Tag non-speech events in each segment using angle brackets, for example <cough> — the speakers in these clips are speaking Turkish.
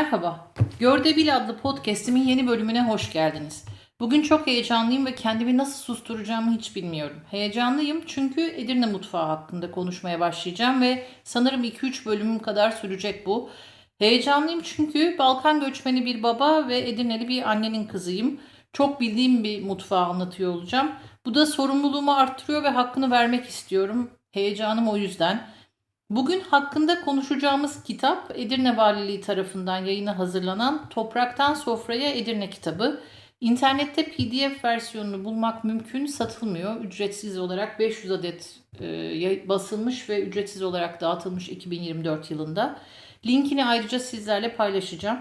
Merhaba. Gördebil adlı podcast'imin yeni bölümüne hoş geldiniz. Bugün çok heyecanlıyım ve kendimi nasıl susturacağımı hiç bilmiyorum. Heyecanlıyım çünkü Edirne mutfağı hakkında konuşmaya başlayacağım ve sanırım 2-3 bölümüm kadar sürecek bu. Heyecanlıyım çünkü Balkan göçmeni bir baba ve Edirneli bir annenin kızıyım. Çok bildiğim bir mutfağı anlatıyor olacağım. Bu da sorumluluğumu arttırıyor ve hakkını vermek istiyorum. Heyecanım o yüzden. Bugün hakkında konuşacağımız kitap Edirne Valiliği tarafından yayına hazırlanan Topraktan Sofraya Edirne kitabı. İnternette PDF versiyonunu bulmak mümkün, satılmıyor. Ücretsiz olarak 500 adet e, basılmış ve ücretsiz olarak dağıtılmış 2024 yılında. Linkini ayrıca sizlerle paylaşacağım.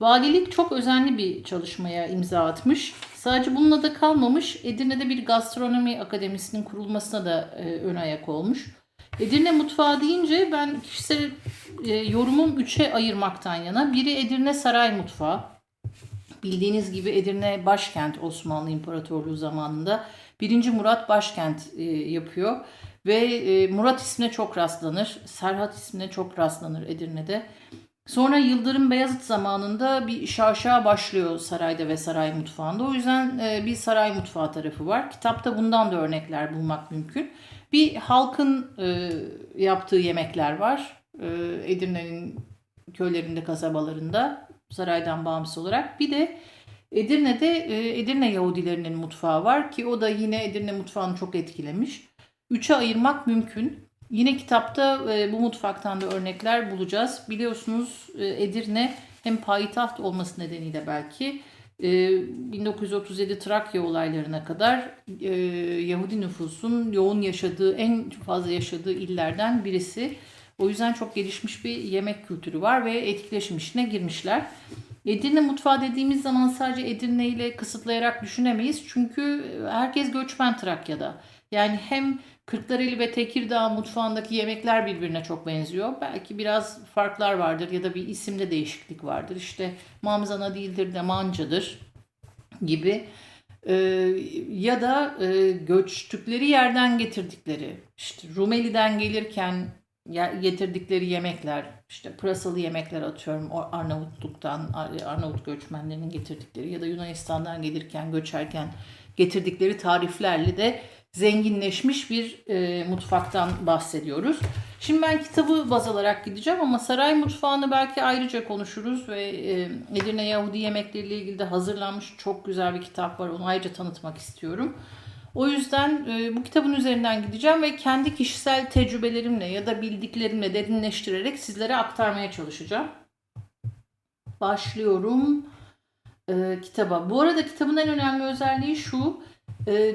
Valilik çok özenli bir çalışmaya imza atmış. Sadece bununla da kalmamış. Edirne'de bir gastronomi akademisinin kurulmasına da e, ön ayak olmuş. Edirne mutfağı deyince ben kişisel e, yorumum üçe ayırmaktan yana. Biri Edirne Saray Mutfağı. Bildiğiniz gibi Edirne başkent Osmanlı İmparatorluğu zamanında. 1. Murat başkent e, yapıyor. Ve e, Murat ismine çok rastlanır. Serhat ismine çok rastlanır Edirne'de. Sonra Yıldırım Beyazıt zamanında bir şaşa başlıyor sarayda ve saray mutfağında. O yüzden e, bir saray mutfağı tarafı var. Kitapta bundan da örnekler bulmak mümkün. Bir halkın e, yaptığı yemekler var. E, Edirne'nin köylerinde, kasabalarında saraydan bağımsız olarak. Bir de Edirne'de e, Edirne Yahudilerinin mutfağı var ki o da yine Edirne mutfağını çok etkilemiş. Üçe ayırmak mümkün. Yine kitapta e, bu mutfaktan da örnekler bulacağız. Biliyorsunuz e, Edirne hem payitaht olması nedeniyle belki 1937 Trakya olaylarına kadar e, Yahudi nüfusun yoğun yaşadığı, en fazla yaşadığı illerden birisi. O yüzden çok gelişmiş bir yemek kültürü var ve etkileşim işine girmişler. Edirne mutfağı dediğimiz zaman sadece Edirne ile kısıtlayarak düşünemeyiz. Çünkü herkes göçmen Trakya'da. Yani hem Kırklareli ve Tekirdağ mutfağındaki yemekler birbirine çok benziyor. Belki biraz farklar vardır ya da bir isimde değişiklik vardır. İşte mamzana değildir de mancadır gibi. Ee, ya da e, göçtükleri yerden getirdikleri, işte Rumeli'den gelirken getirdikleri yemekler, işte pırasalı yemekler atıyorum Arnavutluk'tan, Arnavut göçmenlerinin getirdikleri ya da Yunanistan'dan gelirken, göçerken getirdikleri tariflerle de zenginleşmiş bir e, mutfaktan bahsediyoruz. Şimdi ben kitabı baz alarak gideceğim ama saray mutfağını belki ayrıca konuşuruz ve e, Edirne Yahudi yemekleriyle ilgili de hazırlanmış çok güzel bir kitap var. Onu ayrıca tanıtmak istiyorum. O yüzden e, bu kitabın üzerinden gideceğim ve kendi kişisel tecrübelerimle ya da bildiklerimle derinleştirerek sizlere aktarmaya çalışacağım. Başlıyorum e, kitaba. Bu arada kitabın en önemli özelliği şu. E,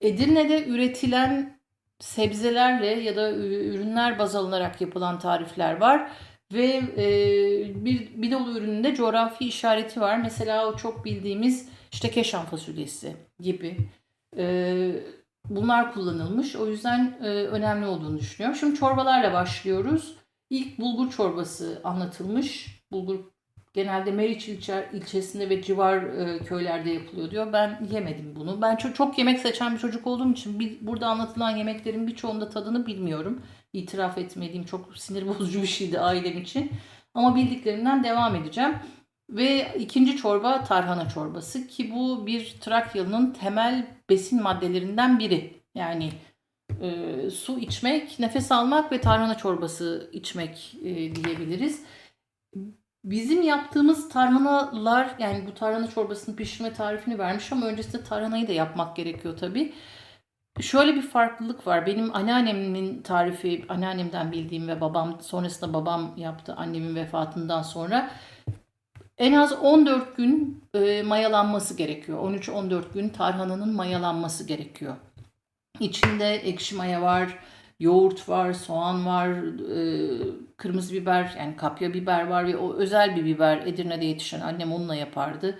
Edirne'de üretilen sebzelerle ya da ürünler baz alınarak yapılan tarifler var. Ve e, bir, bir dolu ürününde coğrafi işareti var. Mesela o çok bildiğimiz işte keşan fasulyesi gibi. E, bunlar kullanılmış. O yüzden e, önemli olduğunu düşünüyorum. Şimdi çorbalarla başlıyoruz. İlk bulgur çorbası anlatılmış. Bulgur genelde Meriç ilçe, ilçesinde ve civar e, köylerde yapılıyor diyor. Ben yemedim bunu. Ben çok, çok yemek seçen bir çocuk olduğum için bir, burada anlatılan yemeklerin birçoğunda tadını bilmiyorum. İtiraf etmediğim çok sinir bozucu bir şeydi ailem için. Ama bildiklerimden devam edeceğim. Ve ikinci çorba tarhana çorbası ki bu bir Trakyalı'nın temel besin maddelerinden biri. Yani e, su içmek, nefes almak ve tarhana çorbası içmek e, diyebiliriz Bizim yaptığımız tarhanalar yani bu tarhana çorbasını pişirme tarifini vermiş ama öncesinde tarhanayı da yapmak gerekiyor tabi. Şöyle bir farklılık var. Benim anneannemin tarifi, anneannemden bildiğim ve babam sonrasında babam yaptı annemin vefatından sonra. En az 14 gün e, mayalanması gerekiyor. 13-14 gün tarhananın mayalanması gerekiyor. İçinde ekşi maya var, yoğurt var, soğan var, e, kırmızı biber yani kapya biber var ve o özel bir biber Edirne'de yetişen annem onunla yapardı.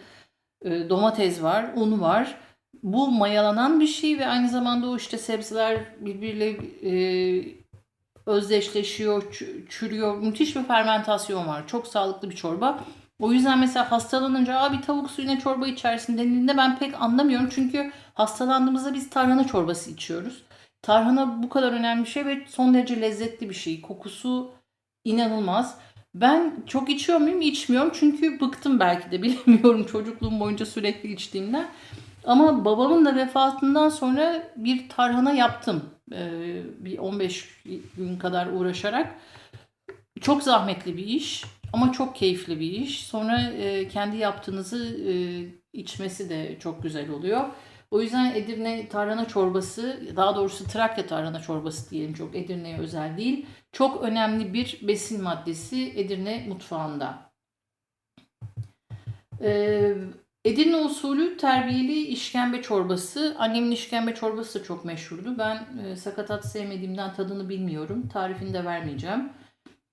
E, domates var, un var. Bu mayalanan bir şey ve aynı zamanda o işte sebzeler birbiriyle e, özdeşleşiyor, çürüyor. Müthiş bir fermentasyon var. Çok sağlıklı bir çorba. O yüzden mesela hastalanınca abi tavuk suyuna çorba içersin denildiğinde ben pek anlamıyorum. Çünkü hastalandığımızda biz tarhana çorbası içiyoruz. Tarhana bu kadar önemli bir şey ve son derece lezzetli bir şey. Kokusu inanılmaz. Ben çok içiyor muyum? İçmiyorum çünkü bıktım belki de <laughs> bilemiyorum çocukluğum boyunca sürekli içtiğimden. Ama babamın da vefatından sonra bir tarhana yaptım. Ee, bir 15 gün kadar uğraşarak. Çok zahmetli bir iş ama çok keyifli bir iş. Sonra e, kendi yaptığınızı e, içmesi de çok güzel oluyor. O yüzden Edirne tarhana çorbası, daha doğrusu Trakya tarhana çorbası diyelim çok Edirne'ye özel değil. Çok önemli bir besin maddesi Edirne mutfağında. Ee, Edirne usulü terbiyeli işkembe çorbası. Annemin işkembe çorbası da çok meşhurdu. Ben e, sakatat sevmediğimden tadını bilmiyorum. Tarifini de vermeyeceğim.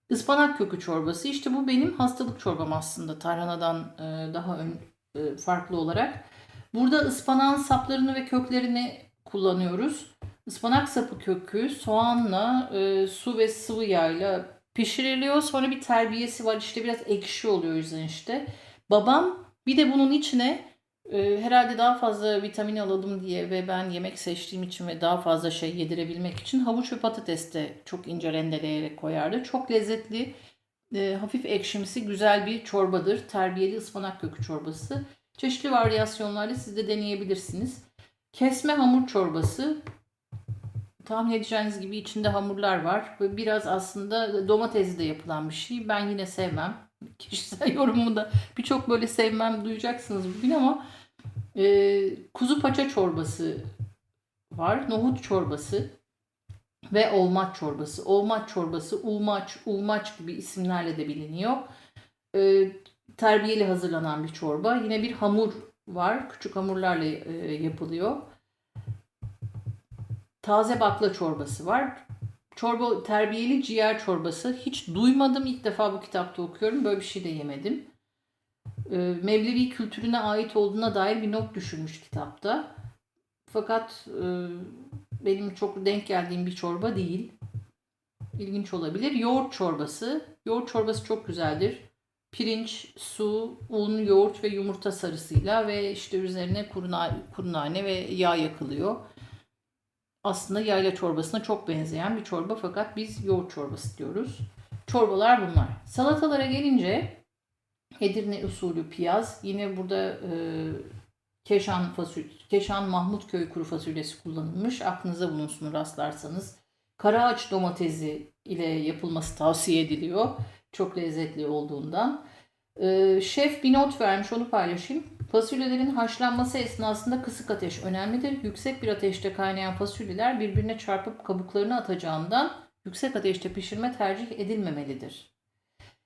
Ispanak kökü çorbası. İşte bu benim hastalık çorbam aslında tarhanadan e, daha ön, e, farklı olarak. Burada ıspanağın saplarını ve köklerini kullanıyoruz. Ispanak sapı kökü soğanla, e, su ve sıvı yağla pişiriliyor. Sonra bir terbiyesi var. İşte biraz ekşi oluyor yüzden işte. Babam bir de bunun içine e, herhalde daha fazla vitamin alalım diye ve ben yemek seçtiğim için ve daha fazla şey yedirebilmek için havuç ve patates de çok ince rendeleyerek koyardı. Çok lezzetli, e, hafif ekşimsi güzel bir çorbadır. Terbiyeli ıspanak kökü çorbası. Çeşitli varyasyonlarla siz de deneyebilirsiniz. Kesme hamur çorbası. Tahmin edeceğiniz gibi içinde hamurlar var. Ve biraz aslında domatesli de yapılan bir şey. Ben yine sevmem. <laughs> Kişisel yorumumu da birçok böyle sevmem duyacaksınız bugün ama e, kuzu paça çorbası var. Nohut çorbası ve olmaç çorbası. Olmaç çorbası, ulmaç, ulmaç gibi isimlerle de biliniyor. E, terbiyeli hazırlanan bir çorba. Yine bir hamur var. Küçük hamurlarla e, yapılıyor. Taze bakla çorbası var. Çorba terbiyeli ciğer çorbası. Hiç duymadım. İlk defa bu kitapta okuyorum. Böyle bir şey de yemedim. E, Mevlevi kültürüne ait olduğuna dair bir not düşürmüş kitapta. Fakat e, benim çok denk geldiğim bir çorba değil. İlginç olabilir. Yoğurt çorbası. Yoğurt çorbası çok güzeldir pirinç, su, un, yoğurt ve yumurta sarısıyla ve işte üzerine kuru, kuru nane ve yağ yakılıyor. Aslında yayla çorbasına çok benzeyen bir çorba fakat biz yoğurt çorbası diyoruz. Çorbalar bunlar. Salatalara gelince Edirne usulü piyaz. Yine burada e, Keşan fasulye, Keşan Mahmutköy kuru fasulyesi kullanılmış. Aklınıza bulunsun rastlarsanız. Karaağaç domatesi ile yapılması tavsiye ediliyor. Çok lezzetli olduğundan. Ee, şef bir not vermiş onu paylaşayım. Fasulyelerin haşlanması esnasında kısık ateş önemlidir. Yüksek bir ateşte kaynayan fasulyeler birbirine çarpıp kabuklarını atacağından yüksek ateşte pişirme tercih edilmemelidir.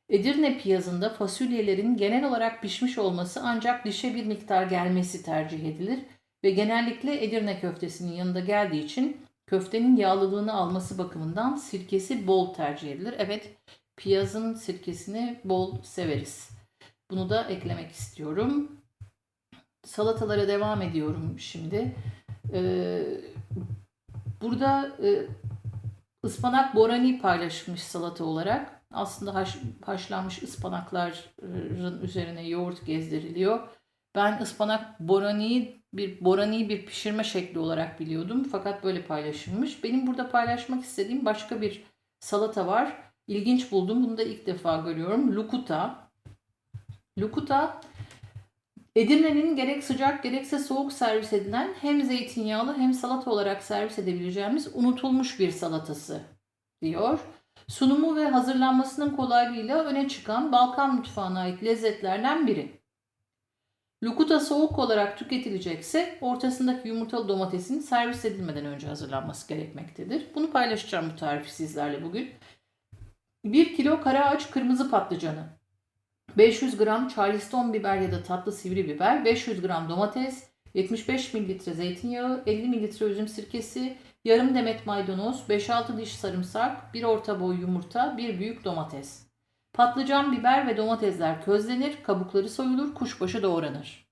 Edirne piyazında fasulyelerin genel olarak pişmiş olması ancak dişe bir miktar gelmesi tercih edilir ve genellikle Edirne köftesinin yanında geldiği için köftenin yağlılığını alması bakımından sirkesi bol tercih edilir. Evet piyazın sirkesini bol severiz. Bunu da eklemek istiyorum. Salatalara devam ediyorum şimdi. Ee, burada e, ıspanak borani paylaşmış salata olarak. Aslında haş, haşlanmış ıspanakların üzerine yoğurt gezdiriliyor. Ben ıspanak boraniyi bir boraniyi bir pişirme şekli olarak biliyordum. Fakat böyle paylaşılmış. Benim burada paylaşmak istediğim başka bir salata var. İlginç buldum. Bunu da ilk defa görüyorum. Lukuta. Lukuta Edirne'nin gerek sıcak gerekse soğuk servis edilen hem zeytinyağlı hem salata olarak servis edebileceğimiz unutulmuş bir salatası diyor. Sunumu ve hazırlanmasının kolaylığıyla öne çıkan Balkan mutfağına ait lezzetlerden biri. Lukuta soğuk olarak tüketilecekse ortasındaki yumurtalı domatesin servis edilmeden önce hazırlanması gerekmektedir. Bunu paylaşacağım bu tarifi sizlerle bugün. 1 kilo kara ağaç kırmızı patlıcanı, 500 gram charleston biber ya da tatlı sivri biber, 500 gram domates, 75 mililitre zeytinyağı, 50 mililitre üzüm sirkesi, yarım demet maydanoz, 5-6 diş sarımsak, 1 orta boy yumurta, 1 büyük domates. Patlıcan, biber ve domatesler közlenir, kabukları soyulur, kuşbaşı doğranır.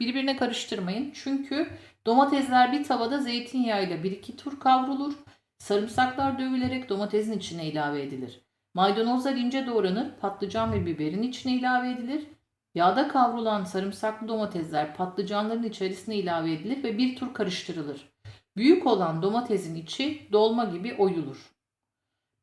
Birbirine karıştırmayın çünkü domatesler bir tavada zeytinyağıyla 1-2 tur kavrulur. Sarımsaklar dövülerek domatesin içine ilave edilir. Maydanozlar ince doğranır, patlıcan ve biberin içine ilave edilir. Yağda kavrulan sarımsaklı domatesler patlıcanların içerisine ilave edilir ve bir tur karıştırılır. Büyük olan domatesin içi dolma gibi oyulur.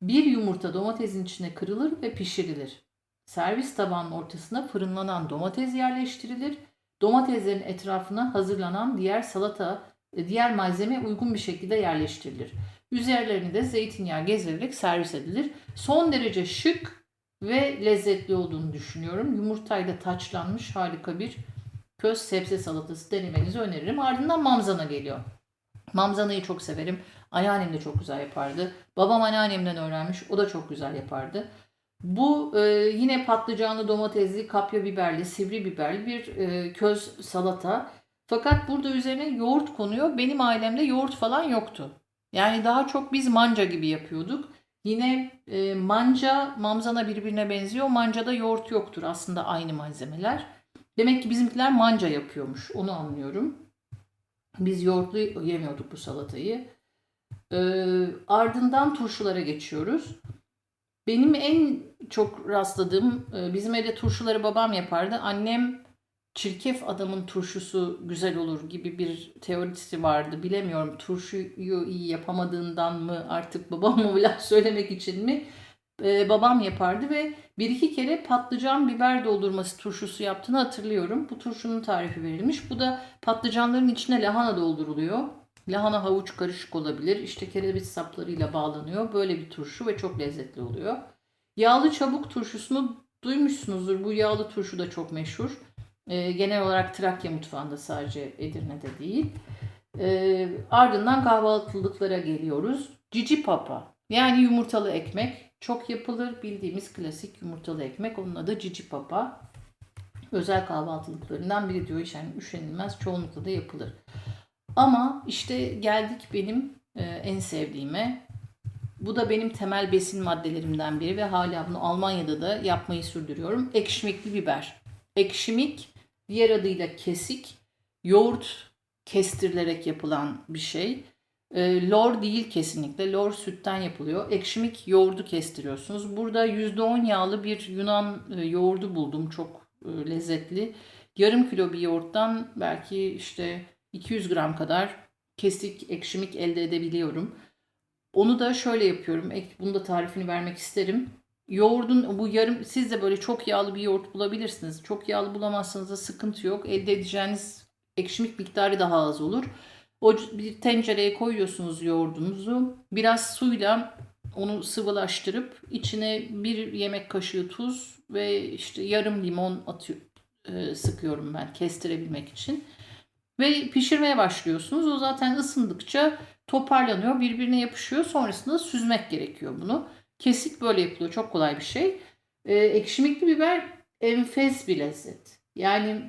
Bir yumurta domatesin içine kırılır ve pişirilir. Servis tabağının ortasına fırınlanan domates yerleştirilir. Domateslerin etrafına hazırlanan diğer salata, diğer malzeme uygun bir şekilde yerleştirilir. Üzerlerini de zeytinyağı gezdirilerek servis edilir. Son derece şık ve lezzetli olduğunu düşünüyorum. Yumurtayla taçlanmış harika bir köz sebze salatası denemenizi öneririm. Ardından mamzana geliyor. Mamzanayı çok severim. Anneannem de çok güzel yapardı. Babam anneannemden öğrenmiş. O da çok güzel yapardı. Bu e, yine patlıcanlı, domatesli, kapya biberli, sivri biberli bir e, köz salata. Fakat burada üzerine yoğurt konuyor. Benim ailemde yoğurt falan yoktu. Yani daha çok biz manca gibi yapıyorduk. Yine e, manca mamzana birbirine benziyor. Mancada yoğurt yoktur. Aslında aynı malzemeler. Demek ki bizimkiler manca yapıyormuş. Onu anlıyorum. Biz yoğurtlu yemiyorduk bu salatayı. Ee, ardından turşulara geçiyoruz. Benim en çok rastladığım e, bizim evde turşuları babam yapardı. Annem çirkef adamın turşusu güzel olur gibi bir teorisi vardı. Bilemiyorum turşuyu iyi yapamadığından mı artık babam mı laf söylemek için mi e, babam yapardı ve bir iki kere patlıcan biber doldurması turşusu yaptığını hatırlıyorum. Bu turşunun tarifi verilmiş. Bu da patlıcanların içine lahana dolduruluyor. Lahana havuç karışık olabilir. İşte kereviz saplarıyla bağlanıyor. Böyle bir turşu ve çok lezzetli oluyor. Yağlı çabuk turşusunu duymuşsunuzdur. Bu yağlı turşu da çok meşhur. E, genel olarak Trakya mutfağında sadece Edirne'de değil. E, ardından kahvaltılıklara geliyoruz. Cici papa yani yumurtalı ekmek çok yapılır. Bildiğimiz klasik yumurtalı ekmek. Onun adı cici papa. Özel kahvaltılıklarından biri diyor. Yani üşenilmez. Çoğunlukla da yapılır. Ama işte geldik benim e, en sevdiğime. Bu da benim temel besin maddelerimden biri ve hala bunu Almanya'da da yapmayı sürdürüyorum. Ekşimikli biber. Ekşimik diğer adıyla kesik. Yoğurt kestirilerek yapılan bir şey. E, lor değil kesinlikle. Lor sütten yapılıyor. Ekşimik yoğurdu kestiriyorsunuz. Burada %10 yağlı bir Yunan e, yoğurdu buldum. Çok e, lezzetli. Yarım kilo bir yoğurttan belki işte 200 gram kadar kesik ekşimik elde edebiliyorum. Onu da şöyle yapıyorum. Bunu da tarifini vermek isterim. Yoğurdun bu yarım siz de böyle çok yağlı bir yoğurt bulabilirsiniz. Çok yağlı bulamazsanız da sıkıntı yok. Elde edeceğiniz ekşimik miktarı daha az olur. O bir tencereye koyuyorsunuz yoğurdunuzu. Biraz suyla onu sıvılaştırıp içine bir yemek kaşığı tuz ve işte yarım limon atıyor, e, sıkıyorum ben kestirebilmek için. Ve pişirmeye başlıyorsunuz. O zaten ısındıkça toparlanıyor, birbirine yapışıyor. Sonrasında süzmek gerekiyor bunu. Kesik böyle yapılıyor. Çok kolay bir şey. Ee, ekşimikli biber enfes bir lezzet. Yani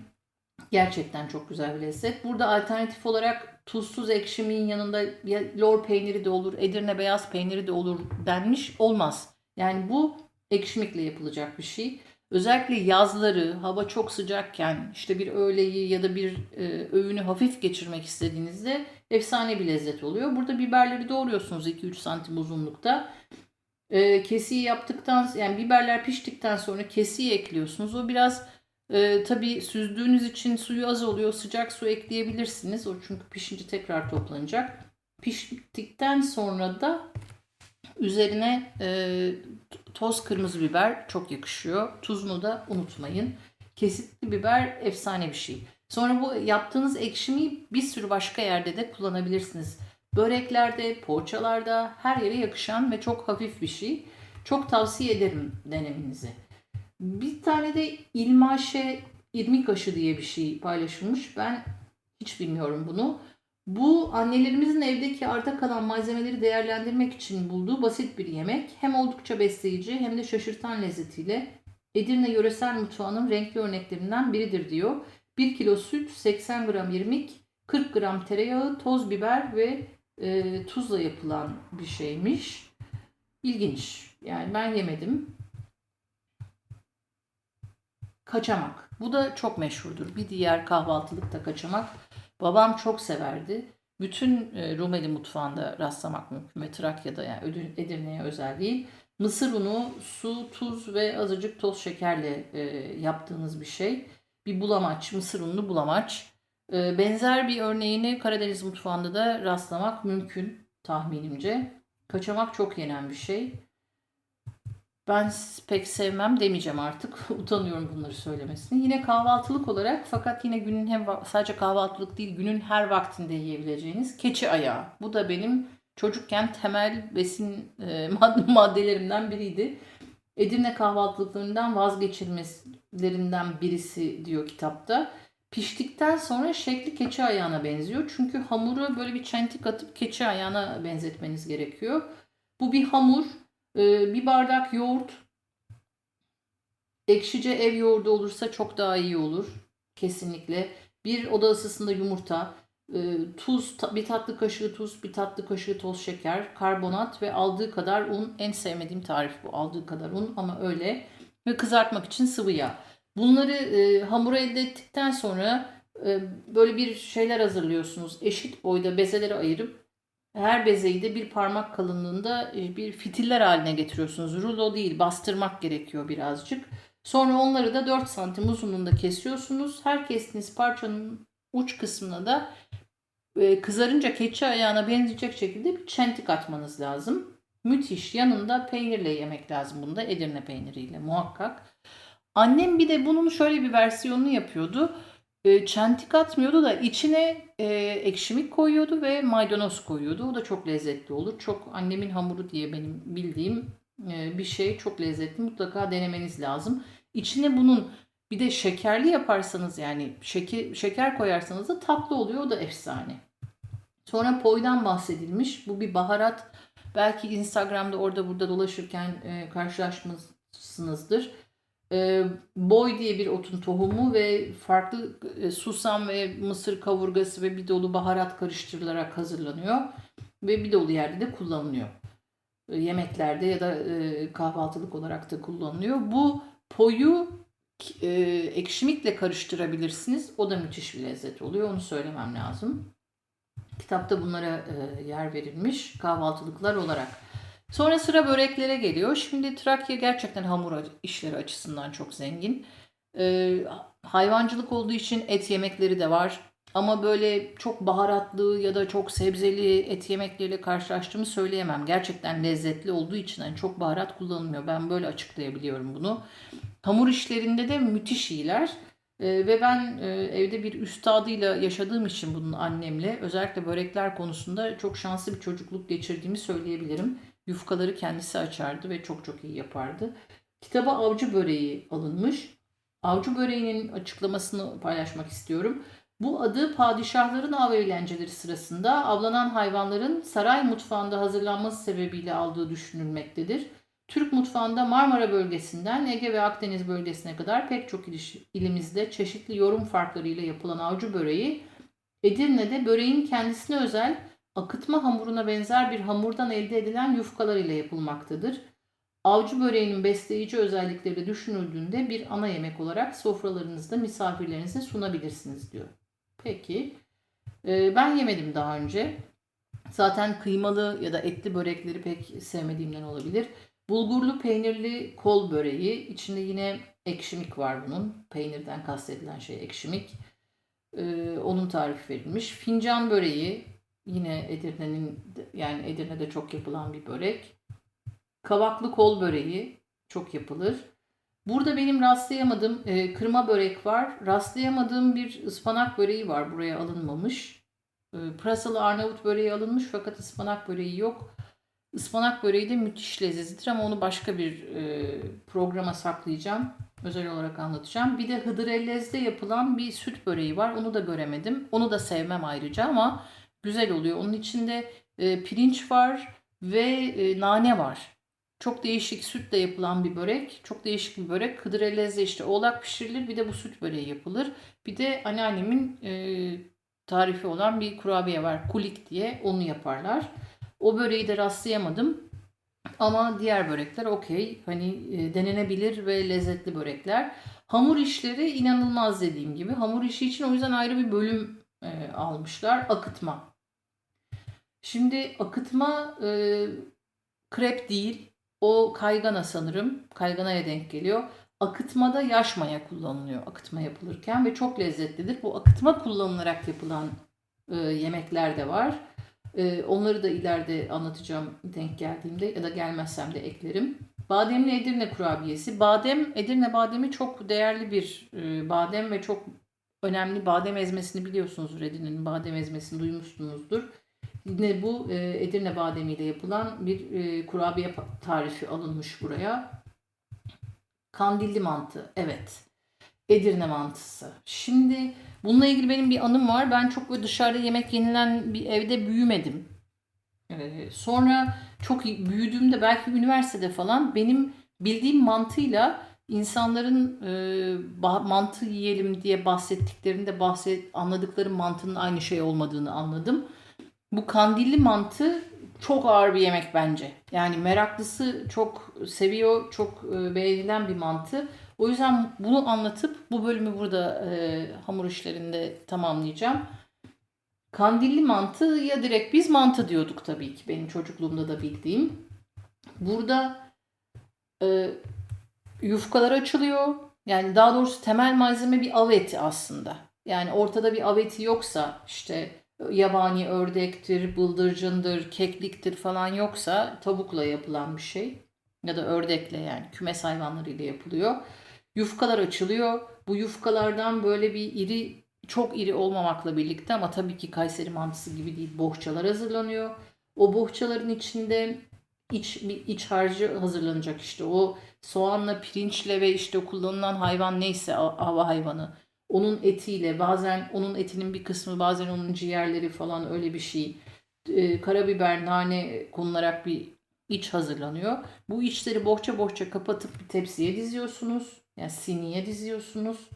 gerçekten çok güzel bir lezzet. Burada alternatif olarak tuzsuz ekşimiğin yanında ya lor peyniri de olur, Edirne beyaz peyniri de olur denmiş. Olmaz. Yani bu ekşimikle yapılacak bir şey. Özellikle yazları hava çok sıcakken işte bir öğleyi ya da bir e, öğünü hafif geçirmek istediğinizde efsane bir lezzet oluyor. Burada biberleri doğruyorsunuz 2-3 santim uzunlukta. E, kesiyi yaptıktan yani biberler piştikten sonra kesiyi ekliyorsunuz. O biraz e, tabii süzdüğünüz için suyu az oluyor. Sıcak su ekleyebilirsiniz. O çünkü pişince tekrar toplanacak. Piştikten sonra da üzerine e, toz kırmızı biber çok yakışıyor. Tuzunu da unutmayın. Kesitli biber efsane bir şey. Sonra bu yaptığınız ekşimi bir sürü başka yerde de kullanabilirsiniz. Böreklerde, poğaçalarda her yere yakışan ve çok hafif bir şey. Çok tavsiye ederim denemenizi. Bir tane de ilmaşe irmik aşı diye bir şey paylaşılmış. Ben hiç bilmiyorum bunu. Bu annelerimizin evdeki arta kalan malzemeleri değerlendirmek için bulduğu basit bir yemek. Hem oldukça besleyici hem de şaşırtan lezzetiyle Edirne yöresel mutfağının renkli örneklerinden biridir diyor. 1 kilo süt, 80 gram irmik, 40 gram tereyağı, toz biber ve e, tuzla yapılan bir şeymiş. İlginç. Yani ben yemedim. Kaçamak. Bu da çok meşhurdur. Bir diğer kahvaltılıkta kaçamak. Babam çok severdi. Bütün e, Rumeli mutfağında rastlamak mümkün ve Trakya'da yani Edirne'ye özel değil. Mısır unu, su, tuz ve azıcık toz şekerle e, yaptığınız bir şey. Bir bulamaç, mısır unlu bulamaç. E, benzer bir örneğini Karadeniz mutfağında da rastlamak mümkün tahminimce. Kaçamak çok yenen bir şey. ben pek sevmem demeyeceğim artık. <laughs> Utanıyorum bunları söylemesine. Yine kahvaltılık olarak fakat yine günün hem sadece kahvaltılık değil günün her vaktinde yiyebileceğiniz keçi ayağı. Bu da benim çocukken temel besin e, <laughs> maddelerimden biriydi. Edirne kahvaltılıklarından vazgeçilmezlerinden birisi diyor kitapta. Piştikten sonra şekli keçi ayağına benziyor. Çünkü hamuru böyle bir çentik atıp keçi ayağına benzetmeniz gerekiyor. Bu bir hamur, e, bir bardak yoğurt. Ekşice ev yoğurdu olursa çok daha iyi olur. Kesinlikle. Bir oda ısısında yumurta, e, tuz, bir tatlı kaşığı tuz, bir tatlı kaşığı toz şeker, karbonat ve aldığı kadar un. En sevmediğim tarif bu. Aldığı kadar un ama öyle. Ve kızartmak için sıvı yağ. Bunları e, hamura elde ettikten sonra e, böyle bir şeyler hazırlıyorsunuz. Eşit boyda bezeleri ayırıp her bezeyi de bir parmak kalınlığında e, bir fitiller haline getiriyorsunuz. Rulo değil bastırmak gerekiyor birazcık. Sonra onları da 4 santim uzunluğunda kesiyorsunuz. Her kestiğiniz parçanın uç kısmına da e, kızarınca keçi ayağına benzeyecek şekilde bir çentik atmanız lazım. Müthiş. Yanında peynirle yemek lazım bunda. Edirne peyniriyle muhakkak. Annem bir de bunun şöyle bir versiyonunu yapıyordu. E, çentik atmıyordu da içine e, ekşimik koyuyordu ve maydanoz koyuyordu. O da çok lezzetli olur. Çok annemin hamuru diye benim bildiğim e, bir şey çok lezzetli. Mutlaka denemeniz lazım. İçine bunun bir de şekerli yaparsanız yani şeker, şeker koyarsanız da tatlı oluyor. O da efsane. Sonra poydan bahsedilmiş. Bu bir baharat. Belki Instagram'da orada burada dolaşırken e, karşılaşmışsınızdır. E, boy diye bir otun tohumu ve farklı e, susam ve mısır kavurgası ve bir dolu baharat karıştırılarak hazırlanıyor. Ve bir dolu yerde de kullanılıyor. E, yemeklerde ya da e, kahvaltılık olarak da kullanılıyor. Bu poyu e, ekşimikle karıştırabilirsiniz. O da müthiş bir lezzet oluyor. Onu söylemem lazım. Kitapta bunlara e, yer verilmiş kahvaltılıklar olarak. Sonra sıra böreklere geliyor. Şimdi Trakya gerçekten hamur işleri açısından çok zengin. E, hayvancılık olduğu için et yemekleri de var. Ama böyle çok baharatlı ya da çok sebzeli et yemekleriyle karşılaştığımı söyleyemem. Gerçekten lezzetli olduğu için yani çok baharat kullanılmıyor. Ben böyle açıklayabiliyorum bunu. Hamur işlerinde de müthiş iyiler. E, ve ben e, evde bir üstadıyla yaşadığım için bunun annemle özellikle börekler konusunda çok şanslı bir çocukluk geçirdiğimi söyleyebilirim. Yufkaları kendisi açardı ve çok çok iyi yapardı. Kitaba avcı böreği alınmış. Avcı böreğinin açıklamasını paylaşmak istiyorum. Bu adı padişahların av eğlenceleri sırasında avlanan hayvanların saray mutfağında hazırlanması sebebiyle aldığı düşünülmektedir. Türk mutfağında Marmara bölgesinden Ege ve Akdeniz bölgesine kadar pek çok ilimizde çeşitli yorum farklarıyla yapılan avcı böreği Edirne'de böreğin kendisine özel akıtma hamuruna benzer bir hamurdan elde edilen yufkalar ile yapılmaktadır. Avcı böreğinin besleyici özellikleri düşünüldüğünde bir ana yemek olarak sofralarınızda misafirlerinize sunabilirsiniz diyor. Peki. Ee, ben yemedim daha önce. Zaten kıymalı ya da etli börekleri pek sevmediğimden olabilir. Bulgurlu peynirli kol böreği. İçinde yine ekşimik var bunun. Peynirden kastedilen şey ekşimik. Ee, onun tarifi verilmiş. Fincan böreği. Yine Edirne'nin yani Edirne'de çok yapılan bir börek. Kavaklı kol böreği çok yapılır. Burada benim rastlayamadığım e, kırma börek var. Rastlayamadığım bir ıspanak böreği var. Buraya alınmamış. E, pırasalı Arnavut böreği alınmış fakat ıspanak böreği yok. Ispanak böreği de müthiş lezzetlidir ama onu başka bir e, programa saklayacağım. Özel olarak anlatacağım. Bir de Hıdrellez'de yapılan bir süt böreği var. Onu da göremedim. Onu da sevmem ayrıca ama güzel oluyor. Onun içinde e, pirinç var ve e, nane var. Çok değişik sütle yapılan bir börek. Çok değişik bir börek. Hıdrellez'de işte oğlak pişirilir. Bir de bu süt böreği yapılır. Bir de anneannemin e, tarifi olan bir kurabiye var. Kulik diye. Onu yaparlar. O böreği de rastlayamadım. Ama diğer börekler okey. Hani e, denenebilir ve lezzetli börekler. Hamur işleri inanılmaz dediğim gibi. Hamur işi için o yüzden ayrı bir bölüm e, almışlar. Akıtma. Şimdi akıtma e, krep değil. O kaygana sanırım. Kayganaya denk geliyor. Akıtmada yaş maya kullanılıyor akıtma yapılırken ve çok lezzetlidir. Bu akıtma kullanılarak yapılan e, yemekler de var. Ee, onları da ileride anlatacağım denk geldiğimde ya da gelmezsem de eklerim. Bademli Edirne kurabiyesi. Badem, Edirne bademi çok değerli bir e, badem ve çok önemli badem ezmesini biliyorsunuzdur. Edirne'nin badem ezmesini duymuşsunuzdur. Yine bu e, Edirne bademiyle yapılan bir e, kurabiye tarifi alınmış buraya. Kandilli mantı. Evet. Edirne mantısı. Şimdi bununla ilgili benim bir anım var. Ben çok böyle dışarıda yemek yenilen bir evde büyümedim. Ee, sonra çok büyüdüğümde belki üniversitede falan benim bildiğim mantıyla insanların e, mantı yiyelim diye bahsettiklerinde bahset anladıkları mantının aynı şey olmadığını anladım. Bu kandilli mantı çok ağır bir yemek bence. Yani meraklısı çok seviyor, çok e, beğenilen bir mantı. O yüzden bunu anlatıp bu bölümü burada e, hamur işlerinde tamamlayacağım. Kandilli mantı ya direkt biz mantı diyorduk tabii ki benim çocukluğumda da bildiğim. Burada e, yufkalar açılıyor. Yani daha doğrusu temel malzeme bir av eti aslında. Yani ortada bir av eti yoksa işte yabani ördektir, bıldırcındır, kekliktir falan yoksa tavukla yapılan bir şey. Ya da ördekle yani kümes hayvanlarıyla yapılıyor. Yufkalar açılıyor. Bu yufkalardan böyle bir iri, çok iri olmamakla birlikte ama tabii ki Kayseri mantısı gibi değil bohçalar hazırlanıyor. O bohçaların içinde iç bir iç harcı hazırlanacak işte. O soğanla, pirinçle ve işte kullanılan hayvan neyse av hayvanı. Onun etiyle bazen onun etinin bir kısmı bazen onun ciğerleri falan öyle bir şey. Ee, karabiber, nane konularak bir iç hazırlanıyor. Bu içleri bohça bohça kapatıp bir tepsiye diziyorsunuz. Yani siniye diziyorsunuz.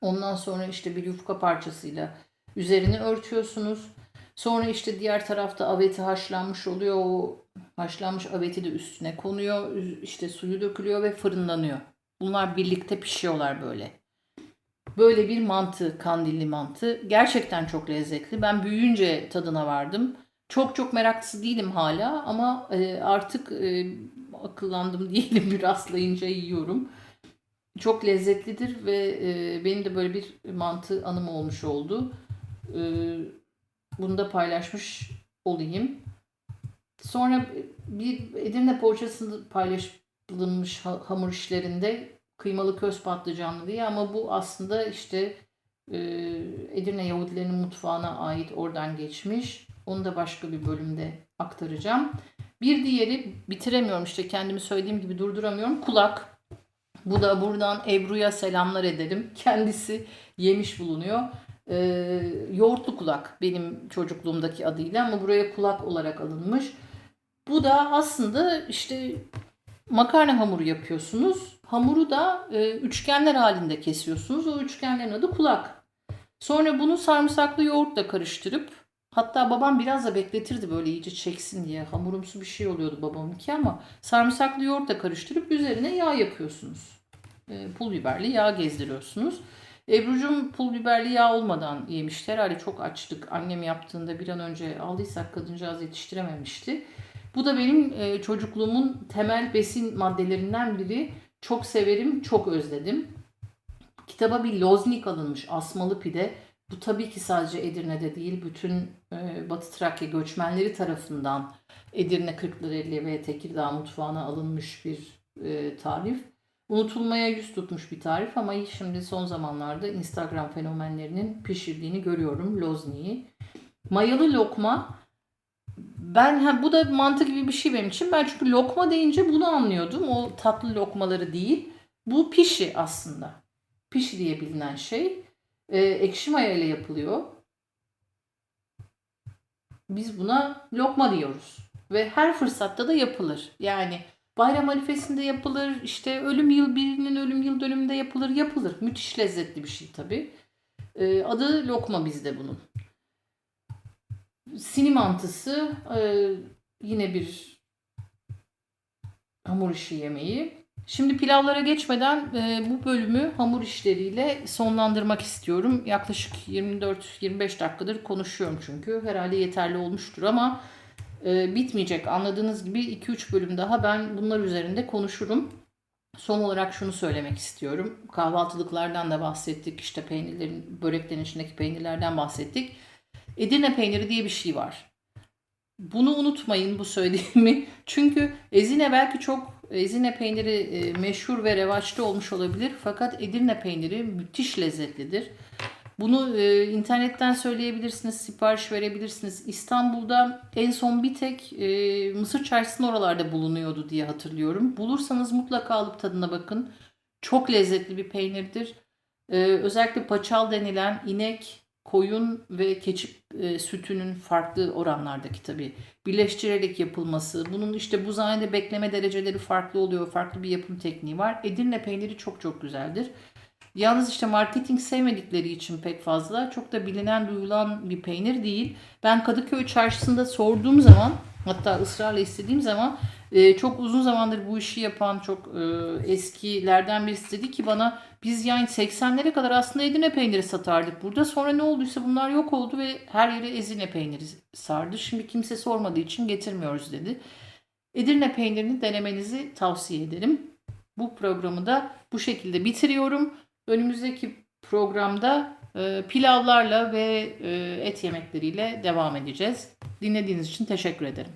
Ondan sonra işte bir yufka parçasıyla üzerini örtüyorsunuz. Sonra işte diğer tarafta aveti haşlanmış oluyor. O haşlanmış aveti de üstüne konuyor. İşte suyu dökülüyor ve fırınlanıyor. Bunlar birlikte pişiyorlar böyle. Böyle bir mantı, kandilli mantı. Gerçekten çok lezzetli. Ben büyüyünce tadına vardım. Çok çok meraklısı değilim hala ama e, artık e, akıllandım <laughs> diyelim bir rastlayınca yiyorum. Çok lezzetlidir ve e, benim de böyle bir mantı anım olmuş oldu. Bunu da paylaşmış olayım. Sonra bir Edirne poğaçası paylaşılmış ha- hamur işlerinde kıymalı köz patlıcanlı diye ama bu aslında işte e, Edirne Yahudilerinin mutfağına ait oradan geçmiş. Onu da başka bir bölümde aktaracağım. Bir diğeri bitiremiyorum işte kendimi söylediğim gibi durduramıyorum. Kulak. Bu da buradan Ebru'ya selamlar ederim. <laughs> Kendisi yemiş bulunuyor. Ee, yoğurtlu kulak benim çocukluğumdaki adıyla ama buraya kulak olarak alınmış. Bu da aslında işte makarna hamuru yapıyorsunuz. Hamuru da e, üçgenler halinde kesiyorsunuz. O üçgenlerin adı kulak. Sonra bunu sarımsaklı yoğurtla karıştırıp hatta babam biraz da bekletirdi böyle iyice çeksin diye. Hamurumsu bir şey oluyordu babamınki ama sarımsaklı yoğurtla karıştırıp üzerine yağ yapıyorsunuz. E, pul biberli yağ gezdiriyorsunuz. Ebru'cum pul biberli yağ olmadan yemişti. Herhalde çok açtık. Annem yaptığında bir an önce aldıysak kadıncağız yetiştirememişti. Bu da benim e, çocukluğumun temel besin maddelerinden biri. Çok severim, çok özledim. Kitaba bir loznik alınmış asmalı pide. Bu tabii ki sadece Edirne'de değil, bütün e, Batı Trakya göçmenleri tarafından Edirne, Kırklareli ve Tekirdağ mutfağına alınmış bir e, tarif. Unutulmaya yüz tutmuş bir tarif ama şimdi son zamanlarda Instagram fenomenlerinin pişirdiğini görüyorum lozniyi. Mayalı lokma ben ha, bu da mantı gibi bir şey benim için. Ben çünkü lokma deyince bunu anlıyordum. O tatlı lokmaları değil. Bu pişi aslında. Pişi diye bilinen şey. Ee, ekşi maya ile yapılıyor. Biz buna lokma diyoruz. Ve her fırsatta da yapılır. Yani bayram arifesinde yapılır. işte ölüm yıl birinin ölüm yıl dönümünde yapılır. Yapılır. Müthiş lezzetli bir şey tabii. Ee, adı lokma bizde bunun. Sini mantısı e, yine bir hamur işi yemeği. Şimdi pilavlara geçmeden e, bu bölümü hamur işleriyle sonlandırmak istiyorum. Yaklaşık 24-25 dakikadır konuşuyorum çünkü. Herhalde yeterli olmuştur ama e, bitmeyecek. Anladığınız gibi 2-3 bölüm daha ben bunlar üzerinde konuşurum. Son olarak şunu söylemek istiyorum. Kahvaltılıklardan da bahsettik. İşte peynirlerin, böreklerin içindeki peynirlerden bahsettik. Edirne peyniri diye bir şey var. Bunu unutmayın bu söylediğimi. <laughs> Çünkü ezine belki çok Ezine peyniri e, meşhur ve revaçta olmuş olabilir fakat Edirne peyniri müthiş lezzetlidir. Bunu e, internetten söyleyebilirsiniz, sipariş verebilirsiniz. İstanbul'da en son bir tek e, Mısır Çarşısı'nın oralarda bulunuyordu diye hatırlıyorum. Bulursanız mutlaka alıp tadına bakın. Çok lezzetli bir peynirdir. E, özellikle paçal denilen inek, koyun ve keçi e, sütünün farklı oranlardaki tabii birleştirerek yapılması. Bunun işte buzhanede bekleme dereceleri farklı oluyor. Farklı bir yapım tekniği var. Edirne peyniri çok çok güzeldir. Yalnız işte marketing sevmedikleri için pek fazla çok da bilinen duyulan bir peynir değil. Ben Kadıköy çarşısında sorduğum zaman hatta ısrarla istediğim zaman e, çok uzun zamandır bu işi yapan çok e, eskilerden birisi dedi ki bana biz yani 80'lere kadar aslında Edirne peyniri satardık burada. Sonra ne olduysa bunlar yok oldu ve her yere Ezine peyniri sardı. Şimdi kimse sormadığı için getirmiyoruz dedi. Edirne peynirini denemenizi tavsiye ederim. Bu programı da bu şekilde bitiriyorum. Önümüzdeki programda e, pilavlarla ve e, et yemekleriyle devam edeceğiz. Dinlediğiniz için teşekkür ederim.